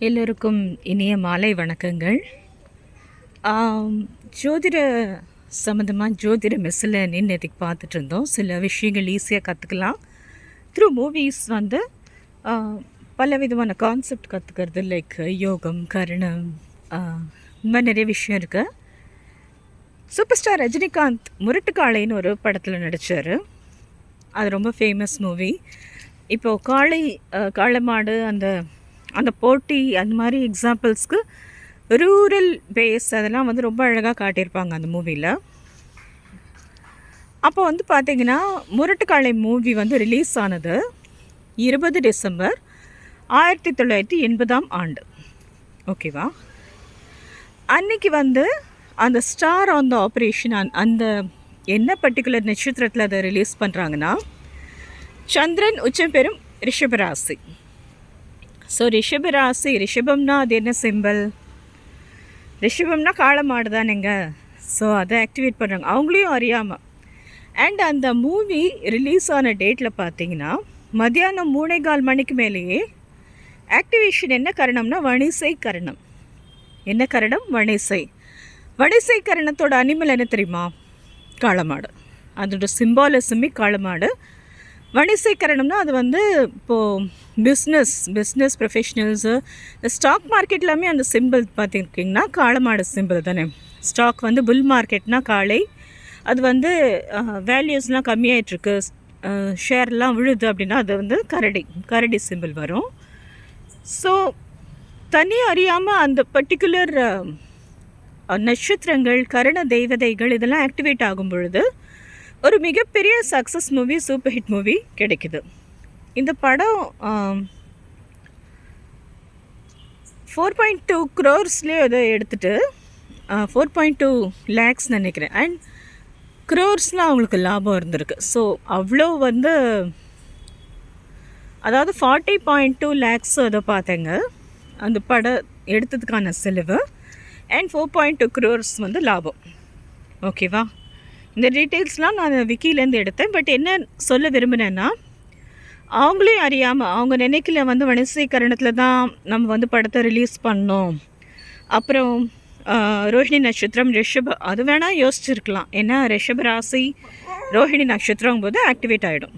எல்லோருக்கும் இனிய மாலை வணக்கங்கள். ஜோதிட சம்மந்தமாக ஜோதிட மெஸ்ஸில் நின்று பார்த்துட்டு இருந்தோம். சில விஷயங்கள் ஈஸியாக கற்றுக்கலாம் த்ரூ மூவிஸ் வந்து பல விதமான கான்செப்ட் கற்றுக்கிறது லைக் யோகம் கருணம் இந்த மாதிரி நிறைய விஷயம் இருக்குது சூப்பர் ஸ்டார் ரஜினிகாந்த் முரட்டுக்காளைன்னு ஒரு படத்தில் நடித்தார் அது ரொம்ப ஃபேமஸ் மூவி இப்போது காளை அஹ், காளை மாடு அந்த அந்த போட்டி அந்த மாதிரி எக்ஸாம்பிள்ஸ்க்கு ரூரல் பேஸ் அதெல்லாம் வந்து ரொம்ப அழகாக காட்டியிருப்பாங்க அந்த மூவியில் அப்போ வந்து பார்த்தீங்கன்னா முரட்டுக்காளை மூவி வந்து ரிலீஸ் ஆனது இருபது டிசம்பர் ஆயிரத்தி தொள்ளாயிரத்தி எண்பதாம் ஆண்டு. ஓகேவா அன்னைக்கு வந்து அந்த ஸ்டார் ஆன் த ஆப்ரேஷன் அந்த என்ன பர்டிகுலர் நட்சத்திரத்தில் அதை ரிலீஸ் பண்ணுறாங்கன்னா சந்திரன் உச்சம் பெறும் ரிஷபராசி. ஸோ ரிஷபராசி ரிஷபம்னா அது என்ன சிம்பல் ரிஷபம்னா காளமாடு தானேங்க. ஸோ அதை ஆக்டிவேட் பண்ணுறாங்க அவங்களையும் அறியாமல் அண்ட் அந்த மூவி ரிலீஸ் ஆன டேட்டில் பார்த்தீங்கன்னா மத்தியானம் மூணே கால் மணிக்கு மேலேயே ஆக்டிவேஷன் என்ன கரணம்னா வணிசை கரணம். என்ன கரணம்? வணிசை. வணிசை கரணத்தோட அனிமல் என்ன தெரியுமா? காளமாடு அதோட சிம்பாலிசமே காளமாடு வணிசை அது வந்து இப்போது பிஸ்னஸ் பிஸ்னஸ் ப்ரொஃபஷ்னல்ஸு இந்த ஸ்டாக் மார்க்கெட் எல்லாமே அந்த சிம்பிள் பார்த்துருக்கீங்கன்னா காளமாடு சிம்பிள் தானே. ஸ்டாக் வந்து புல் மார்க்கெட்னா காளை. அது வந்து வேல்யூஸ்லாம் கம்மியாயிட்ருக்கு ஷேர்லாம் விழுது அப்படின்னா அது வந்து கரடி கரடி சிம்பிள் வரும். ஸோ தனி அறியாமல் அந்த பர்டிகுலர் நட்சத்திரங்கள் கரண தெய்வதைகள் இதெல்லாம் ஆக்டிவேட் ஆகும் பொழுது ஒரு மிகப்பெரிய success movie super hit movie கிடைக்குது. இந்த படம் ஃபோர் பாயிண்ட் டூ க்ரோர்ஸ்லேயே இதை எடுத்துட்டு ஃபோர் பாயிண்ட் டூ லேக்ஸ் நினைக்கிறேன். அண்ட் க்ரோர்ஸ்லாம் அவங்களுக்கு லாபம் இருந்திருக்கு. ஸோ அவ்வளோ வந்து அதாவது ஃபார்ட்டி பாயிண்ட் டூ லேக்ஸ் அதை பார்த்தேங்க. அந்த படம் எடுத்ததுக்கான செலவு. And four point two crores வந்து லாபம். ஓகேவா இந்த டீட்டெயில்ஸ்லாம் நான் விக்கிலேருந்து எடுத்தேன். பட் என்ன சொல்ல விரும்பினேன்னா அவங்களையும் அறியாமல் அவங்க நினைக்கல வந்து வணிசீகரணத்தில் தான் நம்ம வந்து படத்தை ரிலீஸ் பண்ணோம். அப்புறம் ரோஹிணி நட்சத்திரம் ரிஷப அது வேணால் யோசிச்சிருக்கலாம். ஏன்னா ரிஷப ராசி ரோஹிணி நட்சத்திரம் போது ஆக்டிவேட் ஆகிடும்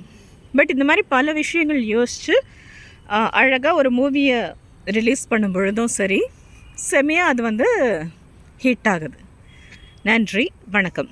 பட் இந்த மாதிரி பல விஷயங்கள் யோசித்து அழகாக ஒரு மூவியை ரிலீஸ் பண்ணும் பொழுதும் சரி செமையாக அது வந்து ஹிட் ஆகுது. நன்றி வணக்கம்.